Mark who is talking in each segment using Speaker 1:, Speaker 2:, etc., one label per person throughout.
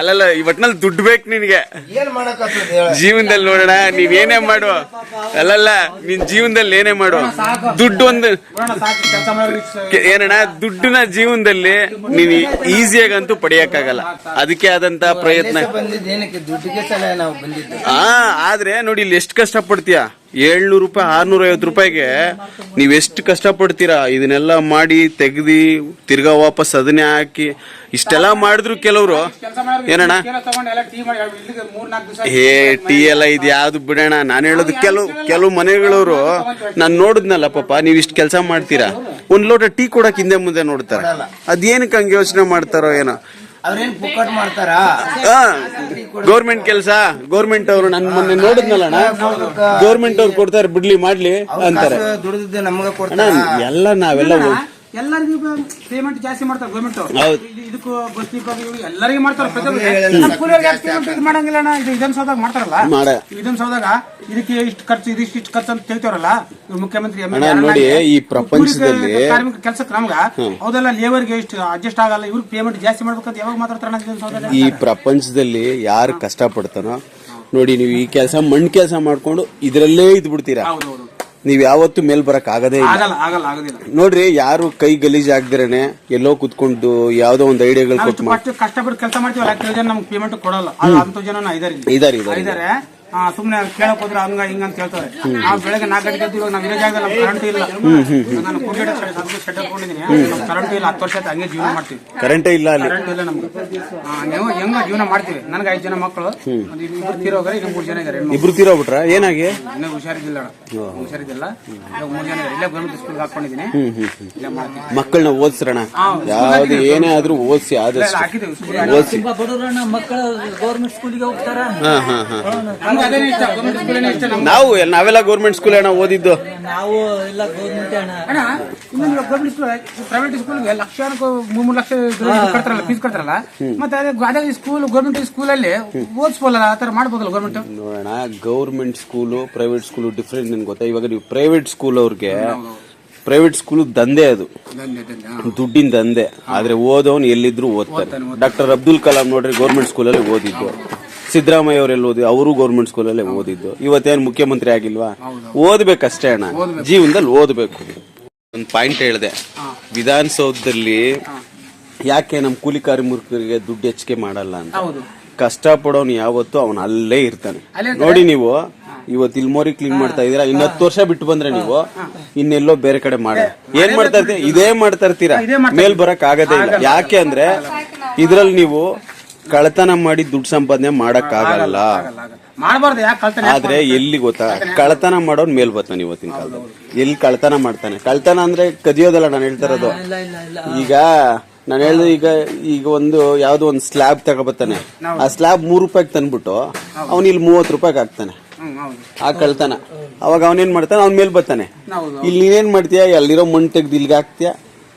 Speaker 1: ಅಲ್ಲಲ್ಲ ಈ ಒಟ್ನಲ್ಲಿ ದುಡ್ಡು ಬೇಕು ನಿನಗೆ.
Speaker 2: ಏನ್ ಮಾಡಕ್ಕಾಗ್ತದೆ ಹೇಳ.
Speaker 1: ಜೀವನದಲ್ಲಿ ನೋಡೋಣ ನೀವ್ ಏನೇ ಮಾಡು ಅಲ್ಲಲ್ಲ ನಿನ್ ಜೀವನದಲ್ಲಿ ಏನೇ ಮಾಡು ದುಡ್ಡು ಒಂದು
Speaker 3: ಕೆಲಸ
Speaker 1: ಕೆ- ಏನಣ್ಣ ದುಡ್ಡನ್ನ ಜೀವನದಲ್ಲಿ ನೀನ್ ಈಸಿಯಾಗಂತೂ ಪಡೆಯಕ್ಕಾಗಲ್ಲ. ಅದಕ್ಕೆ ಆದಂತ ಪ್ರಯತ್ನ.
Speaker 2: ಬಂದಿದ್ದು ಏನಕ್ಕೆ? ದುಡ್ಡಿಗೆ ಸಲ ನಾವು ಬಂದಿದ್ದು.
Speaker 1: ಹಾ ಆದ್ರೆ ನೋಡಿ ಇಲ್ಲಿ ಎಷ್ಟು ಕಷ್ಟ ಪಡ್ತೀಯಾ ಏಳ್ನೂರು ರೂಪಾಯಿ ಆರ್ನೂರ ಐವತ್ತು ರೂಪಾಯಿಗೆ ನೀವು ಎಷ್ಟು ಕಷ್ಟ ಪಡ್ತೀರಾ ಇದನ್ನೆಲ್ಲ ಮಾಡಿ ತೆಗ್ದು ತಿರ್ಗಾ ವಾಪಸ್ ಅದನ್ನೇ ಹಾಕಿ ಇಷ್ಟೆಲ್ಲ ಮಾಡಿದ್ರು ಕೆಲವರು. ಏನಣ್ಣ? ಏ ಟೀ ಎಲ್ಲ ಇದು ಯಾವ್ದು ಬಿಡೋಣ. ನಾನು ಹೇಳೋದು ಕೆಲವು ಕೆಲವು ಮನೆಗಳವರು ನಾನು ನೋಡಿದ್ನಲ್ಲ ಪಾಪ ನೀವ್ ಇಷ್ಟು ಕೆಲಸ ಮಾಡ್ತೀರಾ? ಒಂದು ಲೋಟ ಟೀ ಕೊಡಕ್ ಹಿಂದೆ ಮುಂದೆ ನೋಡ್ತಾರೆ. ಅದೇನಕ್ಕೆ ಹಂಗೆ ಯೋಚನೆ ಮಾಡ್ತಾರೋ ಏನೋ?
Speaker 2: ಅವ್ರೇನ್ ಪುಕ್ಕಟ್ ಮಾಡ್ತಾರಾ?
Speaker 1: ಗೌರ್ಮೆಂಟ್ ಕೆಲಸ ಗೌರ್ಮೆಂಟ್ ಅವರು ನನ್ ಮೊನ್ನೆ ನೋಡಿದ್ನಲ್ಲ ಅಣ್ಣ? ಗೌರ್ಮೆಂಟ್ ಅವ್ರು ಕೊಡ್ತಾರೆ ಬಿಡ್ಲಿ ಮಾಡ್ಲಿ ಅಂತಾರೆ.
Speaker 2: ದುಡಿದಿದ್ದು ನಮಗ
Speaker 1: ಅಣ್ಣ ಎಲ್ಲ ನಾವೆಲ್ಲ
Speaker 3: ಎಲ್ಲರಿಗೂ ಪೇಮೆಂಟ್ ಜಾಸ್ತಿ ಮಾಡ್ತಾರೆ ಗೌರ್ಮೆಂಟ್ ಇದಕ್ಕೂ ಬಸ್ ಇವ್ರಿಗೆ ಎಲ್ಲರಿಗೂ ಮಾಡ್ತಾರೆ ಇದು ಮಾಡಂಗಿಲ್ಲ ಅಣ್ಣ. ಇದು ಮಾಡ್ತಾರಲ್ಲ?
Speaker 1: ಮಾಡ.
Speaker 3: ವಿಧಾನಸೌದಾಗ ಇದಕ್ಕೆ ಇಷ್ಟು ಖರ್ಚು ಇದಿಷ್ಟು ಇಷ್ಟು ಖರ್ಚು ಅಂತ ಹೇಳ್ತಾರಲ್ಲ ಮುಖ್ಯಮಂತ್ರಿ
Speaker 1: ನೋಡಿ, ಈ ಪ್ರಪಂಚದಲ್ಲಿ-
Speaker 3: ಕಾರ್ಮಿಕ ಕೆಲಸಕ್ಕೆ ನಮ್ಗ ಹೌದಲ್ಲ ಲೇಬರ್ಗೆ ಇಷ್ಟು ಅಡ್ಜಸ್ಟ್ ಆಗಲ್ಲ. ಇವ್ರಿಗೆ ಪೇಮೆಂಟ್ ಜಾಸ್ತಿ ಮಾಡ್ಬೇಕಂತ ಯಾವಾಗ ಮಾತಾಡ್ತಾರ
Speaker 1: ಈ ಪ್ರಪಂಚದಲ್ಲಿ ಯಾರು ಕಷ್ಟ ಪಡ್ತಾನೋ ನೋಡಿ ನೀವು ಈ ಕೆಲಸ ಮಣ್ಣು ಕೆಲಸ ಮಾಡ್ಕೊಂಡು ಇದರಲ್ಲೇ
Speaker 3: ಇದ್ಬಿಡ್ತೀರಾ?
Speaker 1: ನೀವ್ ಯಾವತ್ತೂ ಮೇಲ್ ಬರಕ್ ಆಗದೇ ಇಲ್ಲ.
Speaker 3: ಆಗಲ್ಲ ಆಗಲ್ಲ ಆಗೋದಿಲ್ಲ.
Speaker 1: ನೋಡ್ರಿ ಯಾರು ಕೈ ಗಲೀಜ್ ಆಗ್ದಿರೇನೆ ಎಲ್ಲೋ ಕುತ್ಕೊಂಡು ಯಾವ್ದೋ ಒಂದ್ ಐಡಿಯಾಗಳು
Speaker 3: ನಾವು
Speaker 1: ಕೊಟ್ಟು
Speaker 3: ಕಷ್ಟಪಟ್ಟು ಕೆಲಸ ಮಾಡ್ತೀವಿ ಕೆಲವು ಜನ ನಮ್ಗೆ ಪೇಮೆಂಟ್ ಕೊಡಲ್ಲ. ಅದು ಜನ ಇದಾರೆ ಇಲ್ಲಿ.
Speaker 1: ಇದಾರೆ ಇದಾರೆ
Speaker 3: ಇದಾರೆ ಆ, ಸುಮ್ನೆ ಕೇಳಕ್ ಹೋದ್ರೆ ಹಂಗ ಹಿಂಗ ಅಂತ ಹೇಳ್ತಾರೆ. ನಾವು ಬೆಳಗ್ಗೆ ನಾಲ್ಕು ಗಂಟೆಗೆ ಎದ್ದು ಇವಾಗ ನಾವು ಇರೋ ಜಾಗದಲ್ಲಿ ಕರೆಂಟ್ ಇಲ್ಲ. ನಾನು ಕುಂಡಿಡ ಸೆಟ್ ಹಾಕೊಂಡಿದ್ದೀನಿ. ನಮ್ಗೆ ಕರೆಂಟ್ ಇಲ್ಲ ಹತ್ತು ವರ್ಷ ಆಯ್ತು ಹಂಗೆ ಜೀವನ ಮಾಡ್ತೀವಿ.
Speaker 1: ಕರೆಂಟೇ ಇಲ್ಲ ಅಲ್ಲಿ.
Speaker 3: ಕರೆಂಟ್ ಇಲ್ಲ ನಮ್ಗೆ. ಆ, ನೀವು ಹೆಂಗ ಜೀವನ ಮಾಡ್ತೀವಿ. ನನಗೆ ಐದು ಜನ ಮಕ್ಕಳು. ಒಂದು ಇಬ್ರು ತೀರೋಗ್ರೆ ಈಗ ಮೂರು ಜನ ಇದಾರೆ. ಹೆಣ್ಮಕ್ಳು.
Speaker 1: ಇಬ್ರು ತೀರೋಗ್ಬಿಟ್ರ ಏನಾಗಿ?
Speaker 3: ಹುಷಾರಿದಿಲ್ಲ ಹುಷಾರಿದ್ದಿಲ್ಲ ಮೂರ್ ಹುಷಾರಿದ್ದಿಲ್ಲ. ಇವಾಗ ಮೂರು ಜನ. ಇಲ್ಲೇ ಗೌರ್ಮೆಂಟ್ ಸ್ಕೂಲ್ಗೆ ಹಾಕೊಂಡಿದ್ದೀನಿ. ಇಲ್ಲೇ ಮಾಡ್ತೀನಿ.
Speaker 1: ಮಕ್ಕಳನ್ನ ಓದಿಸ್ರಣ ಯಾವ್ದು ಏನೇ ಆದ್ರೂ ಓದಿಸಿ
Speaker 3: ಆದ್ರೆ
Speaker 1: ಆದಷ್ಟು ಓದಿಸಿ.
Speaker 4: ತುಂಬಾ ಬಡವರನ್ನ ಮಕ್ಕಳು ಗೌರ್ಮೆಂಟ್ ಸ್ಕೂಲಿಗೆ ಹೋಗ್ತಾರ?
Speaker 1: ನಾವು ನಾವೆಲ್ಲ ಗೌರ್ಮೆಂಟ್ ಸ್ಕೂಲ್ ಅಣ್ಣ ಓದಿದ್ದು.
Speaker 4: ನಾವು ಎಲ್ಲ ಗೌರ್ಮೆಂಟ್
Speaker 3: ಅಣ್ಣ ಇನ್ನೊಂದು ಗೌರ್ಮೆಂಟ್ ಸ್ಕೂಲ್ ಪ್ರೈವೇಟ್ ಸ್ಕೂಲ್ಗೆ ಲಕ್ಷಾನುಕ ಮೂರ್ ಮೂರು ಲಕ್ಷ ಕಟ್ತಾರಲ್ಲ ಫೀಸ್ ಕಟ್ತಾರಲ್ಲ. ಮತ್ತೆ ಅದೇ ಅದೇ ಸ್ಕೂಲ್ ಗೌರ್ಮೆಂಟ್ ಸ್ಕೂಲಲ್ಲಿ ಓದಿಸ್ಬೋದಲ್ಲ ಆ ತರ ಮಾಡ್ಬೋದಲ್ಲ ಗೌರ್ಮೆಂಟ್
Speaker 1: ನೋಡೋಣ government school private school different ನಿಮ್ಗೆ ಗೊತ್ತಾ? ಇವಾಗ ನೀವು ಪ್ರೈವೇಟ್ ಸ್ಕೂಲ್ ಅವ್ರಿಗೆ ಪ್ರೈವೇಟ್ ಸ್ಕೂಲ್ ದಂಧೆ ಅದು. ದುಡ್ಡಿನ ದಂಧೆ. ಆದ್ರೆ ಓದೋನ್ ಎಲ್ಲಿದ್ರು ಓದ್ತಾರೆ. ಡಾಕ್ಟರ್ ಅಬ್ದುಲ್ ಕಲಾಂ ನೋಡ್ರಿ ಗೌರ್ಮೆಂಟ್ ಸ್ಕೂಲಲ್ಲಿ ಓದಿದ್ದು. ಸಿದ್ದರಾಮಯ್ಯ ಅವರೆಲ್ಲ ಓದಿ ಅವರು ಗೌರ್ಮೆಂಟ್ ಸ್ಕೂಲಲ್ಲೇ ಓದಿದ್ದು. ಇವತ್ತೇನು ಮುಖ್ಯಮಂತ್ರಿ ಆಗಿಲ್ವಾ? ಓದ್ಬೇಕಷ್ಟೇ ಅಣ್ಣ. ಜೀವನದಲ್ಲಿ ಓದ್ಬೇಕು. ಒಂದು ಪಾಯಿಂಟ್ ಹೇಳಿದೆ. ವಿಧಾನಸೌಧದಲ್ಲಿ ಯಾಕೆ ನಮ್ಮ ಕೂಲಿ ಕಾರ್ಮಿಕರಿಗೆ ದುಡ್ಡು ಹೆಚ್ಚಿಗೆ ಮಾಡಲ್ಲ ಅಂತ? ಕಷ್ಟ ಪಡೋನು ಯಾವತ್ತು ಅವನು ಅಲ್ಲೇ ಇರ್ತಾನೆ. ನೋಡಿ ನೀವು ಇವತ್ತು ಇಲ್ಮೋರಿ ಕ್ಲೀನ್ ಮಾಡ್ತಾ ಇದೀರಾ ಇನ್ನ ಹತ್ತು ವರ್ಷ ಬಿಟ್ಟು ಬಂದ್ರೆ ನೀವು ಇನ್ನೆಲ್ಲೋ ಬೇರೆ ಕಡೆ ಮಾಡ. ಏನ್ ಮಾಡ್ತಾ ಇರ್ತೀರಾ ಇದೇ ಮಾಡ್ತಾ ಇರ್ತೀರಾ? ಮೇಲ್ ಬರಕ್ ಆಗದೇ ಇಲ್ಲ. ಯಾಕೆ ಅಂದ್ರೆ ಇದ್ರಲ್ಲಿ ನೀವು ಕಳತನ ಮಾಡಿ ದುಡ್ಡು ಸಂಪಾದನೆ ಮಾಡಕ್ ಆಗಲ್ಲ
Speaker 3: ಮಾಡಬಾರ್ದು ಯಾಕೆ ಕಳ್ತಾನೆ
Speaker 1: ಆದ್ರೆ ಎಲ್ಲಿ ಗೊತ್ತಾ? ಕಳತನ ಮಾಡೋನ್ ಮೇಲ್ ಬರ್ತಾನೆ ಇವತ್ತಿನ ಕಾಲದಲ್ಲಿ. ಎಲ್ಲಿ ಕಳ್ತನ ಮಾಡ್ತಾನೆ? ಕಳ್ತನ ಅಂದ್ರೆ ಕದಿಯೋದಲ್ಲ ನಾನು ಹೇಳ್ತಾ ಇರೋದು.
Speaker 4: ಇಲ್ಲ ಇಲ್ಲ ಇಲ್ಲ
Speaker 1: ಈಗ ನಾನು ಹೇಳಿದ್ರೆ ಈಗ ಈಗ ಒಂದು ಯಾವ್ದೋ ಒಂದು ಸ್ಲ್ಯಾಬ್ ತಗೋಬತ್ತಾನೆ ಆ ಸ್ಲ್ಯಾಬ್ ಮೂರು ರೂಪಾಯಿಗೆ ತಂದ್ಬಿಟ್ಟು ಅವ್ನು ಇಲ್ಲಿ ಮೂವತ್ತು ರೂಪಾಯಿಗೆ ಹಾಕ್ತಾನೆ.
Speaker 3: ಹೌದು.
Speaker 1: ಆ ಕಳ್ತನ ಅವಾಗ ಅವನೇನ್ ಮಾಡ್ತಾನೆ? ಅವ್ನ ಮೇಲ್ ಬರ್ತಾನೆ. ಇಲ್ಲಿ ನೀನೇನ್ ಮಾಡ್ತೀಯ? ಅಲ್ಲಿರೋ ಮಣ್ಣು ತೆಗ್ದು ಇಲ್ಲಿಗೆ ಹಾಕ್ತೀಯ?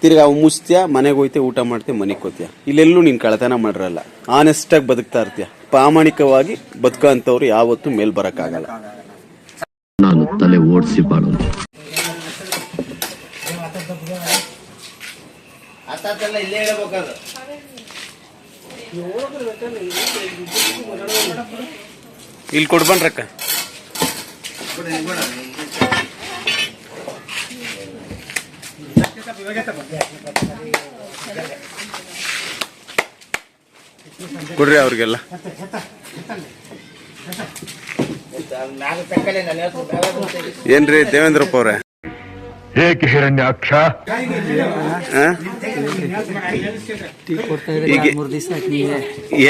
Speaker 1: ತಿರ್ಗಾ ಅವು ಮುಚ್ತೀಯ ಮನೆಗೆ ಹೋಯ್ತೆ ಊಟ ಮಾಡ್ತೀಯ ಮನೆಗೆ ಹೋಗ್ತೀಯ ಇಲ್ಲೆಲ್ಲೂ ನೀನು ಕಳತನ ಮಾಡಿರಲ್ಲ. ಆನೆಸ್ಟಾಗಿ ಬದುಕ್ತಾ ಇರ್ತೀಯ. ಪ್ರಾಮಾಣಿಕವಾಗಿ ಬದುಕೋಂಥವ್ರು ಯಾವತ್ತೂ ಮೇಲ್ ಬರೋಕ್ಕಾಗಲ್ಲ.
Speaker 5: ನಾನು ತಲೆ ಓಡಿಸಿ ಬಾಳೋನು
Speaker 2: ಇಲ್ಲಿ
Speaker 1: ಕೊಡ್ಬನ್ರಕ್ಕ ಕೊಡ್ರಿ ಅವ್ರಿಗೆಲ್ಲ. ಏನ್ರಿ ದೇವೇಂದ್ರಪ್ಪ ಅವ್ರೆ?
Speaker 5: ಏಕೆ ಹಿರಣ್ಯಾಕ್ಷ?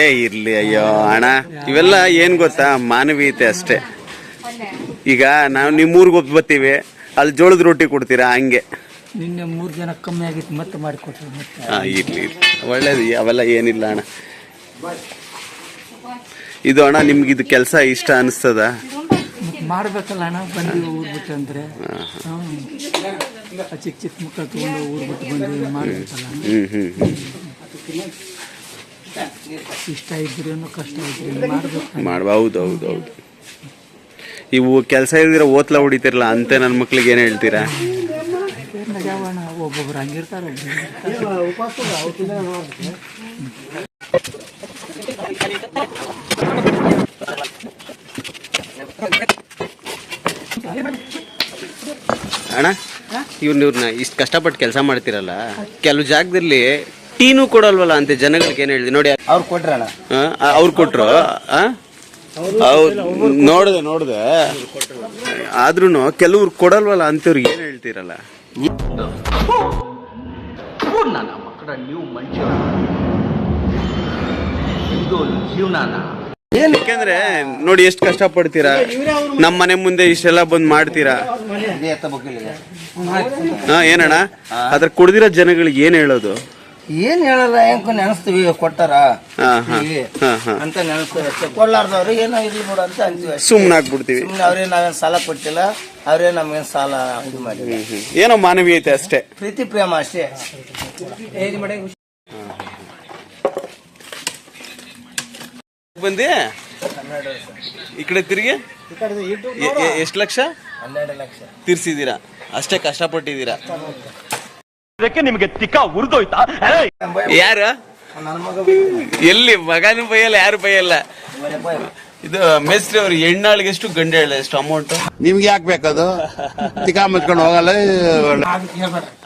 Speaker 1: ಏ ಇರ್ಲಿ ಅಯ್ಯೋ ಅಣ್ಣ. ಇವೆಲ್ಲ ಏನ್ ಗೊತ್ತಾ? ಮಾನವೀಯತೆ ಅಷ್ಟೇ. ಈಗ ನಾವು ನಿಮ್ಮೂರ್ಗೆ ಬರ್ತೀವಿ. ಅಲ್ಲಿ ಜೋಳದ ರೊಟ್ಟಿ ಕೊಡ್ತೀರಾ? ಹಂಗೆ.
Speaker 4: ನಿನ್ನೆ ಮೂರು ಜನ ಕಮ್ಮಿ ಆಗಿತ್ತು ಮತ್ತೆ ಮಾಡಿಕೊಟ್ರು ಮತ್ತೆ.
Speaker 1: ಹಾ ಇರ್ಲಿ ಇರ್ಲಿ. ಒಳ್ಳೇದು ಅವೆಲ್ಲ ಏನಿಲ್ಲ ಅಣ್ಣ. ಇದು ಅಣ್ಣ ನಿಮ್ಗೆ ಇದು ಕೆಲಸ ಇಷ್ಟ ಅನಿಸ್ತದ?
Speaker 4: ಮತ್ತೆ ಮಾಡ್ಬೇಕಲ್ಲ ಅಣ್ಣ ಬಂದು ಊರ್ ಬಿಟ್ಟು ಅಂದ್ರೆ. ಹ್ಮ್. ಆ ಚಿಕ್ಕ ಚಿಕ್ಕ ಮಕ್ಕಳು ತಗೊಂಡು ಊರ್ ಬಿಟ್ಟು ಬಂದು ಮಾಡ್ಬೇಕಲ್ಲ ಇಷ್ಟ ಇದ್ರೇನು ಕಷ್ಟ ಇದ್ರೇನು ಮಾಡ್ಬೇಕು
Speaker 1: ಮಾಡುವ ಹೌದು ಹೌದು ಹೌದು. ಇವು ಕೆಲಸ ಇದ್ರೆ ಓತ್ಲ ಹೊಡಿತಿರಲ್ಲ ಅಂತೆ ನನ್ನ ಮಕ್ಳಿಗೆ ಏನ್ ಹೇಳ್ತೀರಾ?
Speaker 4: ಒಬ್ಬೊಬ್ರು ಹಂಗಿರ್ತಾರೆ. ಅಣ್ಣ
Speaker 1: ಇವ್ನ ಇಷ್ಟು ಕಷ್ಟಪಟ್ಟು ಕೆಲಸ ಮಾಡ್ತಿರಲ್ಲ ಕೆಲವು ಜಾಗದಲ್ಲಿ ಟೀನು ಕೊಡಲ್ವಲ್ಲ ಅಂತ ಜನಗಳಿಗೆ ಏನು ಹೇಳಿದೆ ನೋಡಿ
Speaker 2: ಅವ್ರು ಕೊಟ್ರಲ್ಲ
Speaker 1: ಅವ್ರು ಕೊಟ್ರು ನೋಡಿದೆ ನೋಡಿದೆ. ಆದ್ರೂ ಕೆಲವ್ರು ಕೊಡಲ್ವಲ್ಲ ಅಂತವ್ರಿಗೆ ಏನ್ ಹೇಳ್ತೀರಲ್ಲ? ಯಾಕೆಂದ್ರೆ ನೋಡಿ ಎಷ್ಟು ಕಷ್ಟ ಪಡ್ತೀರಾ ನಮ್ಮ ಮನೆ ಮುಂದೆ ಇಷ್ಟೆಲ್ಲ ಬಂದ್ ಮಾಡ್ತೀರಾ? ಹಾ ಏನಣ್ಣ? ಅದ್ರ ಕುಡ್ದಿರೋ ಜನಗಳಿಗೆ ಏನ್ ಹೇಳೋದು?
Speaker 2: ಏನ್ ಹೇಳಲ್ಲ ಹೆಂಗ್ ನೆನಸ್ತೀವಿ ಕೊಟ್ಟಾರ. ಅಂತ ನೆನಸ್ತೀವಿ ಅಷ್ಟೇ ಕೊಡ್ಲಾರ್ದವ್ರು ಏನೋ ಇರ್ಲಿ ಬಿಡು ಅಂತ ಅಂತೀವಿ ಸುಮ್ಮನೆ
Speaker 1: ಸುಮ್ನೆ ಆಗ್ಬಿಡ್ತೀವಿ.
Speaker 2: ಸುಮ್ನೆ ಅವ್ರೇ ನಾವೇನ್ ಸಾಲ ಕೊಟ್ಟಿಲ್ಲ ಅವ್ರೇನ್ ನಮ್ಗೇನ್ ಸಾಲ ಇದು ಮಾಡಿಲ್ಲ.
Speaker 1: ಏನೋ ಮಾನವೀಯತೆ ಅಷ್ಟೇ.
Speaker 2: ಪ್ರೀತಿ ಪ್ರೇಮ ಅಷ್ಟೇ.
Speaker 1: ಬಂದಿ? ಈ ಕಡೆ ತಿರುಗಿ? ಎಷ್ಟು ಲಕ್ಷ?
Speaker 2: ಹನ್ನೆರಡು ಲಕ್ಷ.
Speaker 1: ತೀರ್ಸಿದೀರಾ ಅಷ್ಟೇ ಕಷ್ಟಪಟ್ಟಿದ್ದೀರಾ?
Speaker 5: ನಿಮಗೆ ತಿಕ್ಕ ಉರಿದೋಯ್ತಾ?
Speaker 1: ಯಾರು?
Speaker 2: ನನ್ನ ಮಗ
Speaker 1: ಎಲ್ಲಿ ಮಗನ ಬೈಯಲ್ಲ ಯಾರು ಬೈಯಲ್ಲ? ಇದು ಮೇಸ್ತ್ರಿ ಅವ್ರು ಹೆಣ್ಣಾಳಿಗೆ ಎಷ್ಟು ಗಂಡ ಹೇಳ ಎಷ್ಟು ಅಮೌಂಟ್
Speaker 6: ನಿಮ್ಗೆ ಯಾಕೆ ಬೇಕದು? ತಿಕಾ ಮುಚ್ಕೊಂಡು ಹೋಗಲ್ಲ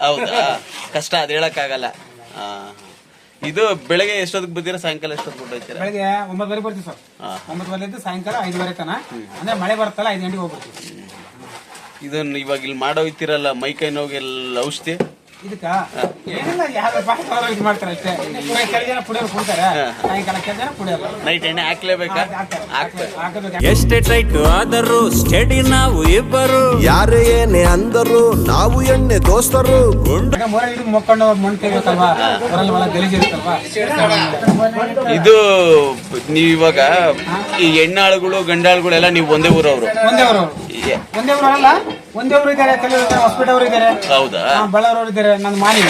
Speaker 1: ಹೌದಾ? ಕಷ್ಟ ಅದ್ ಹೇಳಕ್ಕಾಗಲ್ಲ. ಆ. ಇದು ಬೆಳಗ್ಗೆ ಎಷ್ಟೊತ್ತಿಗೆ ಬಿದ್ದೀರಾ? ಸಾಯಂಕಾಲ ಎಷ್ಟೊತ್ತಿಗೆ ಕೊಟ್ಟೋಗ್ತೀರಾ
Speaker 3: ಬೆಳಗ್ಗೆ ಒಂಬತ್ತುವರೆ ಬರ್ತೀವಿ ಸರ್. ಒಂಬತ್ತುವರೆಯಿಂದ ಸಾಯಂಕಾಲ ಐದುವರೆ ತನ ಅಂದ್ರೆ ಮಳೆ ಬರ್ತಲ್ಲ ಐದು ಗಂಟೆಗೆ ಹೋಗ್ಬಿಡ್ತೀವಿ.
Speaker 1: ಇದನ್ನ ಇವಾಗ ಇಲ್ಲಿ ಮಾಡೋಯ್ತಿರಲ್ಲ ಮೈ ಕೈ ನೋಗೆಲ್ಲ ಔಷಧಿ?
Speaker 3: ಇದಕ್ಕ ಏನಿಲ್ಲ ಯಾರು ಬಾಯಿ ಇದು ಮಾಡ್ತಾರೆ ಅಷ್ಟೇ? ಇವಾಗ ಕೆಲ ಜನ ಪುಡಿಯೋರು ಕೊಡ್ತಾರೆ. ಸಾಯಂಕಾಲ ಕೆಲ ಜನ ಪುಡಿಯಲ್ಲ
Speaker 1: ನೈಟ್ ಎಣ್ಣೆ ಹಾಕ್ಲೇಬೇಕಾ? ಹಾಕ್ಬೇಕು.
Speaker 3: ಹಾಕೋದು
Speaker 7: ಎಷ್ಟೇ ಟೈಟ್ ಆದರೂ ಸ್ಟಡಿ ನಾವು ಇಬ್ಬರು.
Speaker 8: ಯಾರು ಏನೇ ಅಂದರು ನಾವು ಎಣ್ಣೆ ದೋಸ್ತರು.
Speaker 3: ಮೊರೆ ಇದು ಮೊಕ್ಕೊಂಡು ಮಣ್ಣು ತೆಗಿಬೇಕಲ್ವಾ ಹೊರಲ್ಲಿ ಒಳ ಗಲೀಜಿರುತ್ತಲ್ವಾ
Speaker 1: ಇದು ನೀವ್ ಇವಾಗ ಈ ಹೆಣ್ಣಾಳುಗಳು ಗಂಡಾಳುಗಳು ಎಲ್ಲ ನೀವು ಒಂದೇ ಊರವರು.
Speaker 3: ಒಂದೇ ಊರು ಒಂದೇ ಊರು ಇದ್ದಾರೆ ಕೆಲವರು ಇದ್ದಾರೆ ಹಾಸ್ಪಿಟಲ್ ಅವರು ಇದ್ದಾರೆ.
Speaker 1: ಹೌದಾ?
Speaker 3: ಬಳ್ಳಾರವ್ರು ಇದ್ದಾರೆ ನನ್ನ ಮಾನಿ.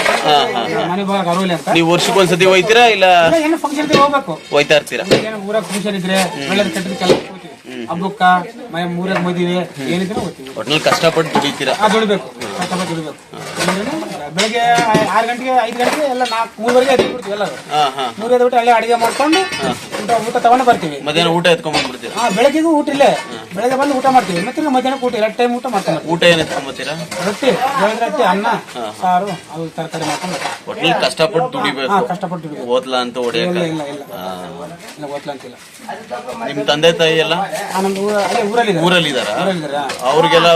Speaker 3: ಮನೆ ಭಾಗ ಅಂತ.
Speaker 1: ನೀವು ವರ್ಷಕ್ಕೊಂದ್ಸತಿ ಹೋಯ್ತೀರಾ ಇಲ್ಲ?
Speaker 3: ಇಲ್ಲ, ಏನು ಫಂಕ್ಷನ್ ಹೋಗ್ಬೇಕು.
Speaker 1: ಹೋಯ್ತಾ ಇರ್ತೀರಾ?
Speaker 3: ಏನೋ ಊರಾಗ ಫಂಕ್ಷನ್ ಇದ್ರೆ ಕೆಟ್ಟದ ಕೆಲಸ ಹಬ್ಬಕ್ಕ ಮನೆ ಊರಾಗ ಮದುವೆ ಏನಿದ್ರೆ ಹೋಗ್ತೀವಿ.
Speaker 1: ಒಟ್ನಲ್ಲಿ ಕಷ್ಟಪಟ್ಟು ದುಡಿತೀರಾ?
Speaker 3: ದುಡಿಬೇಕು. ಕಷ್ಟಪಟ್ಟು ದುಡಿಬೇಕು. ಬೆಳಗ್ಗೆ ಆರು ಗಂಟೆಗೆ ಐದು ಗಂಟೆಗೆ ಎಲ್ಲ ನಾಲ್ಕು ಮೂರುವರೆಗೆ ಎದ್ದು ಬಿಡ್ತೀವಿ ಎಲ್ಲ
Speaker 1: ಹಾ ಹಾ.
Speaker 3: ಮೂರು ಎದ್ದು ಬಿಟ್ಟು ಅಲ್ಲೇ ಅಡಿಗೆ ಮಾಡ್ಕೊಂಡು ಊಟ ಊಟ ತಗೊಂಡು ಬರ್ತೀವಿ.
Speaker 1: ಮಧ್ಯಾಹ್ನ ಊಟ ಎತ್ಕೊಂಡ್ ಬಿಡ್ತೀವಿ
Speaker 3: ಹಾ ಬೆಳಗ್ಗೆಗೂ ಊಟ ಇಲ್ಲೇ. ಬೆಳಗ್ಗೆ ಬಂದು ಊಟ ಮಾಡ್ತೀವಿ. ಮತ್ತೆ ಮಧ್ಯಾಹ್ನ ಊಟ ಎರಡು ಟೈಮ್ ಊಟ ಮಾಡ್ತೀವಿ
Speaker 1: ಊಟ ಏನ್ ಎತ್ಕೊಂಬತ್ತೀರಾ?
Speaker 3: ರೊಟ್ಟಿ ಜೋಳದ ರೊಟ್ಟಿ ಅನ್ನ ಸಾರು ಅದು ತರಕಾರಿ ಮಾಡ್ಕೊಂಡು.
Speaker 1: ಒಟ್ನಲ್ಲಿ ಕಷ್ಟಪಟ್ಟು
Speaker 3: ಹಾ
Speaker 1: ದುಡಿಬೇಕು.
Speaker 3: ಕಷ್ಟಪಟ್ಟು ದುಡಿಬೇಕು.
Speaker 1: ಓದ್ಲಾ ಅಂತ ಓಡಿ
Speaker 3: ಇಲ್ಲ ಇಲ್ಲ ಇಲ್ಲ. ಇಲ್ಲ ಓದ್ಲ ಅಂತಿಲ್ಲ
Speaker 1: ನಿಮ್ಮ ತಂದೆ ತಾಯಿ ಎಲ್ಲ?
Speaker 3: ಆ, ನಮ್ದು ಊರ ಅಲ್ಲೇ ಊರಲ್ಲಿ
Speaker 1: ಊರಲ್ಲಿ ಇದಾರ
Speaker 3: ಊರಲ್ಲಿದ್ದಾರಾ
Speaker 1: ಅವ್ರಿಗೆಲ್ಲ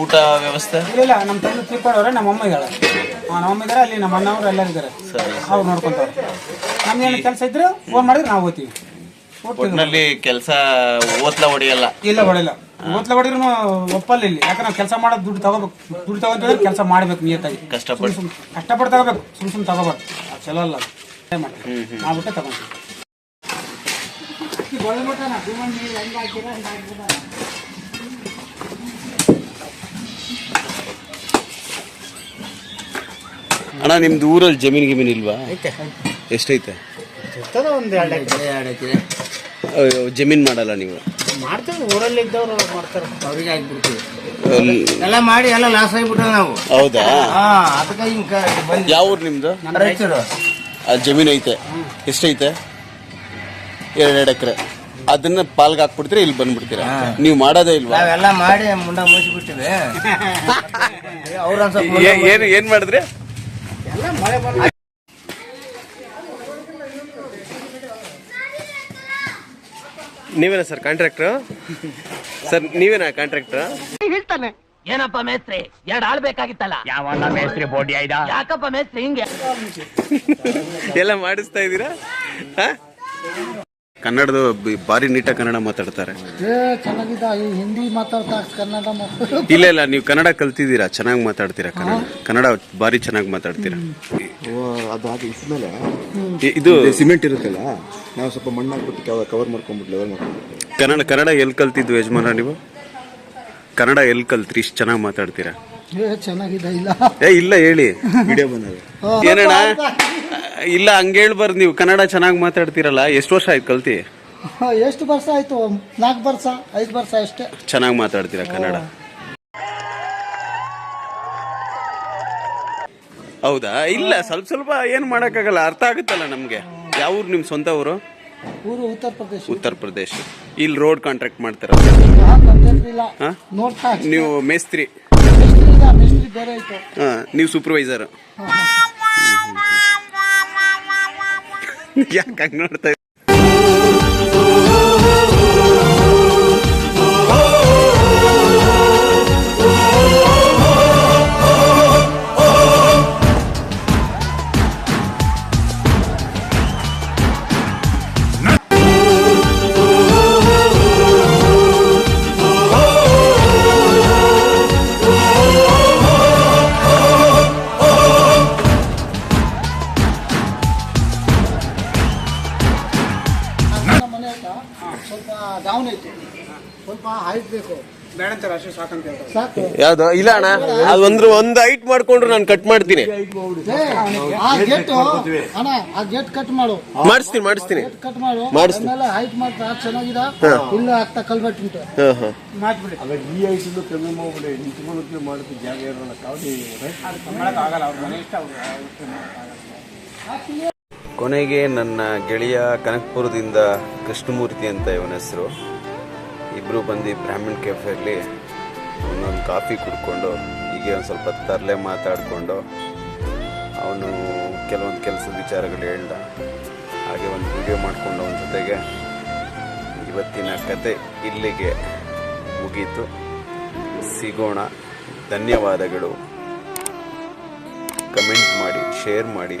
Speaker 1: ಊಟ ವ್ಯವಸ್ಥೆ?
Speaker 3: ಇಲ್ಲ ನಮ್ಮ ತಂದೆ ತಿಳ್ಕೊಳ್ಳೋರೆ ನಮ್ಮ ಅಮ್ಮ ಇದ್ದಾಳೆ ನಮ್ಮ ಅಮ್ಮ ಇದ್ದಾರೆ ಅಲ್ಲಿ ನಮ್ಮ ಅಣ್ಣವ್ರು ಎಲ್ಲರೂ ಇದ್ದಾರೆ ಅವ್ರು ನೋಡ್ಕೊಂತವ್ರೆ. ನಮ್ಗೇನು ಕೆಲಸ ಇದ್ರೆ ಫೋನ್ ಮಾಡಿದ್ರೆ ನಾವು ಹೋಗ್ತೀವಿ
Speaker 1: ಒಟ್ಟಿನಲ್ಲಿ ಕೆಲಸ ಓದ್ಲ ಹೊಡಿಯಲ್ಲ.
Speaker 3: ಇಲ್ಲ ಹೊಡೆಯಲ್ಲ. ಓದ್ಲ ಹೊಡೆದ್ರು ಒಪ್ಪಲ್ಲ ಇಲ್ಲಿ. ಯಾಕಂದ್ರೆ ನಾವು ಕೆಲಸ ಮಾಡೋದು ದುಡ್ಡು ತಗೋಬೇಕು. ದುಡ್ಡು ತಗೊಂತಿದ್ರೆ ಕೆಲಸ ಮಾಡ್ಬೇಕು ನಿಯತ್ತಾಗಿ.
Speaker 1: ಕಷ್ಟಪಟ್ಟು
Speaker 3: ಕಷ್ಟಪಟ್ಟು ತಗೋಬೇಕು. ಸುಮ್ ಸುಮ್ ತಗೋಬಾರ್ದು. ಅದು ಚಲೋ ಅಲ್ಲ ಮಾಡ್ಬಿಟ್ಟೆ ತಗೊಂತೀವಿ
Speaker 1: ಅಣ್ಣ ನಿಮ್ದು ಊರಲ್ಲಿ ಜಮೀನ್ ಗಿಮೀನ್ ಇಲ್ವಾ? ಎಷ್ಟೈತೆ?
Speaker 2: ಒಂದು ಎರಡು ಎಕರೆ. ಎರಡು ಎಕರೆ.
Speaker 1: ಅಯ್ಯೋ, ಜಮೀನ್ ಮಾಡಲ್ಲ ನೀವು?
Speaker 2: ಮಾಡ್ತೀವಿ ಊರಲ್ಲಿ ಇದ್ದವ್ರು ಮಾಡ್ತಾರೆ. ಅವ್ರಿಗೆ ಹಾಕ್ಬಿಡ್ತೀವಿ. ಎಲ್ಲ ಮಾಡಿ ಎಲ್ಲ ಲಾಸ್ ಆಗಿಬಿಟ್ರೆ ನಾವು.
Speaker 1: ಹೌದಾ?
Speaker 2: ಹಾ ಅದಕ್ಕೆ ಹಿಂಗ ಬಂದು
Speaker 1: ಯಾವ ಊರು ನಿಮ್ಮದು
Speaker 2: ರೈತರು
Speaker 1: ಅಲ್ಲಿ ಜಮೀನ್ ಐತೆ. ಎಷ್ಟೈತೆ? ಎರಡೆರಡು ಎಕರೆ. ಅದನ್ನ ಪಾಲ್ಗೆ ಹಾಕ್ಬಿಡ್ತೀರಾ ಇಲ್ಲಿ ಬಂದ್ಬಿಡ್ತೀರಾ? ನೀವು ಮಾಡೋದೇ ಇಲ್ವಾ?
Speaker 2: ನಾವೆಲ್ಲ ಮಾಡಿ ಮುಂಡ ಮುಗಿಸ್ಬಿಟ್ಟಿವಿ
Speaker 1: ಏ- ಏನ್ ಏನ್ ಮಾಡಿದ್ರಿ? ನೀವೇನಾ ಸರ್ ಕಾಂಟ್ರಾಕ್ಟ್ರು ಸರ್ ನೀವೇನಾ ಹೇಳ್ತಾನೆ.
Speaker 7: ಏನಪ್ಪ ಮೇಸ್ತ್ರಿ? ಎರಡ್ ಆಳ್ ಬೇಕಾಗಿತ್ತಲ್ಲ? ಯಾವ ಮೇಸ್ತ್ರಿ ಬೋಡಿ ಆಯ್ದ ಯಾಕಪ್ಪ ಮೇಸ್ತ್ರಿ ಹಿಂಗೆ?
Speaker 1: ಎಲ್ಲ ಮಾಡಿಸ್ತಾ ಇದ್ದೀರಾ? ಹಾ? ಕನ್ನಡದ ಭಾರಿ ನೀಟಾಗಿ ಕನ್ನಡ ಮಾತಾಡ್ತಾರೆ.
Speaker 4: ಚೆನ್ನಾಗಿದ್ದ. ಹಿಂದಿ ಮಾತಾಡ್ತಾ ಕನ್ನಡ
Speaker 1: ಇಲ್ಲ ಇಲ್ಲ ನೀವು ಕನ್ನಡ ಕಲ್ತಿದ್ದೀರಾ? ಚೆನ್ನಾಗಿ ಮಾತಾಡ್ತೀರಾ ಕನ್ನಡ? ಕನ್ನಡ ಭಾರಿ ಚೆನ್ನಾಗಿ ಮಾತಾಡ್ತೀರಾ?
Speaker 6: ಅದಾದ ಇದ್ಮೇಲೆ
Speaker 1: ಇ- ಇದು
Speaker 6: ಸಿಮೆಂಟ್ ಇರುತ್ತಲ್ಲ ನಾವು ಸ್ವಲ್ಪ ಮಣ್ಣು ಹಾಕ್ಬಿಟ್ಟು ಕವರ್ ಮಾಡ್ಕೊಂಡ್ಬಿಟ್ಟು ಲೆವೆಲ್ ಮಾಡ್ಕೊಂಡ್ಬಿಟ್ಟು
Speaker 1: ಕನ್ನಡ ಕನ್ನಡ ಎಲ್ಲಿ ಕಲ್ತಿದ್ವಿ ಯಜಮಾನ ನೀವು? ಕನ್ನಡ ಎಲ್ಲಿ ಕಲ್ತ್ರಿ ಇಷ್ಟು ಚೆನ್ನಾಗಿ ಮಾತಾಡ್ತೀರಾ?
Speaker 4: ಚೆನ್ನಾಗಿದೆ ಇಲ್ಲ.
Speaker 1: ಏ ಇಲ್ಲ ಹೇಳಿ.
Speaker 6: ವಿಡಿಯೋ ಬಂದಾಗ
Speaker 1: ಏನಣ್ಣ? ಇಲ್ಲ ಹಂಗ ಹೇಳ್ಬಾರ್ದು ನೀವು. ಕನ್ನಡ ಚೆನ್ನಾಗಿ ಮಾತಾಡ್ತೀರಲ್ಲ ಎಷ್ಟು ವರ್ಷ ಆಯ್ತು ಕಲ್ತಿ?
Speaker 4: ಎಷ್ಟು ವರ್ಷ ಆಯ್ತು? ನಾಲ್ಕು ವರ್ಷ ಐದು ವರ್ಷ ಅಷ್ಟೇ.
Speaker 1: ಚೆನ್ನಾಗಿ ಮಾತಾಡ್ತೀರಾ ಕನ್ನಡ? ಹೌದಾ? ಇಲ್ಲ ಸ್ವಲ್ಪ ಸ್ವಲ್ಪ ಏನು ಮಾಡೋಕ್ಕಾಗಲ್ಲ ಅರ್ಥ ಆಗುತ್ತಲ್ಲ ನಮಗೆ. ಯಾವ ಊರು ನಿಮ್ಮ ಸ್ವಂತ ಊರು?
Speaker 4: ಊರು ಉತ್ತರ ಪ್ರದೇಶ.
Speaker 1: ಉತ್ತರ ಪ್ರದೇಶ. ಇಲ್ಲಿ ರೋಡ್ ಕಾಂಟ್ರಾಕ್ಟ್ ಮಾಡ್ತಾರ?
Speaker 4: ನೋಡ್ತಾ
Speaker 1: ನೀವು ಮೇಸ್ತ್ರಿ.
Speaker 4: ಮೇಸ್ತ್ರಿ ಇಲ್ಲ ಮಿಸ್ತ್ರಿ ಬೇರೆ ಆಯ್ತು
Speaker 1: ಹಾ ನೀವು ಸೂಪರ್ವೈಸರ್ ಯಾಕೆ ಹಂಗ್
Speaker 4: ಡೌನ್ ಐತೆ. ಸ್ವಲ್ಪ ಹೈಟ್ ಬೇಕು.
Speaker 3: ಬೇಡ ಅಷ್ಟೇ ಸಾಕಂತ ಹೇಳ್ತಾರೆ.
Speaker 4: ಸಾಕು.
Speaker 1: ಯಾವ್ದು? ಇಲ್ಲ ಅಣ್ಣ. ಅದು ಒಂದು ಒಂದು ಹೈಟ್ ಮಾಡ್ಕೊಂಡ್ರು ನಾನು ಕಟ್ ಮಾಡ್ತೀನಿ.
Speaker 4: ಏ, ಆ ಗೇಟ್ ಅಣ್ಣ ಆ ಗೇಟ್ ಕಟ್ ಮಾಡು.
Speaker 1: ಮಾಡಿಸ್ತೀನಿ ಮಾಡಿಸ್ತೀನಿ.
Speaker 4: ಗೇಟ್ ಕಟ್ ಮಾಡು.
Speaker 1: ಮಾಡಿಸ್ತೀನಿ.
Speaker 4: ಆಮೇಲೆ ಹೈಟ್ ಮಾಡ್ತಾ ಚೆನ್ನಾಗಿದೆ? ಇಲ್ಲ ಆಗ್ತಾ ಕಲ್ಬೆಟ್ ಉಂಟು.
Speaker 1: ಹಾ ಹಾ.
Speaker 3: ಮಾತು ಬಿಡಿ ಅದು ಆಗಲ್ಲ ಅವ್ರ ಮನೆ ಇಷ್ಟ ಅವ್ರು
Speaker 1: ಕೊನೆಗೆ ನನ್ನ ಗೆಳೆಯ ಕನಕಪುರದಿಂದ ಕೃಷ್ಣಮೂರ್ತಿ ಅಂತ ಇವನ ಹೆಸರು. ಇಬ್ಬರು ಬಂದು ಬ್ರಾಹ್ಮಣ್ ಕೆಫೆಯಲ್ಲಿ ಒಂದೊಂದು ಕಾಫಿ ಕುಡ್ಕೊಂಡು, ಹೀಗೆ ಒಂದು ಸ್ವಲ್ಪ ತರಲೆ ಮಾತಾಡಿಕೊಂಡು, ಅವನು ಕೆಲವೊಂದು ಕೆಲಸದ ವಿಚಾರಗಳು ಹೇಳ್ದ. ಹಾಗೆ ಒಂದು ವಿಡಿಯೋ ಮಾಡಿಕೊಂಡು ಅವನ ಜೊತೆಗೆ ಇವತ್ತಿನ ಕತೆ ಇಲ್ಲಿಗೆ ಮುಗೀತು. ಸಿಗೋಣ. ಧನ್ಯವಾದಗಳು. ಕಮೆಂಟ್ ಮಾಡಿ, ಶೇರ್ ಮಾಡಿ.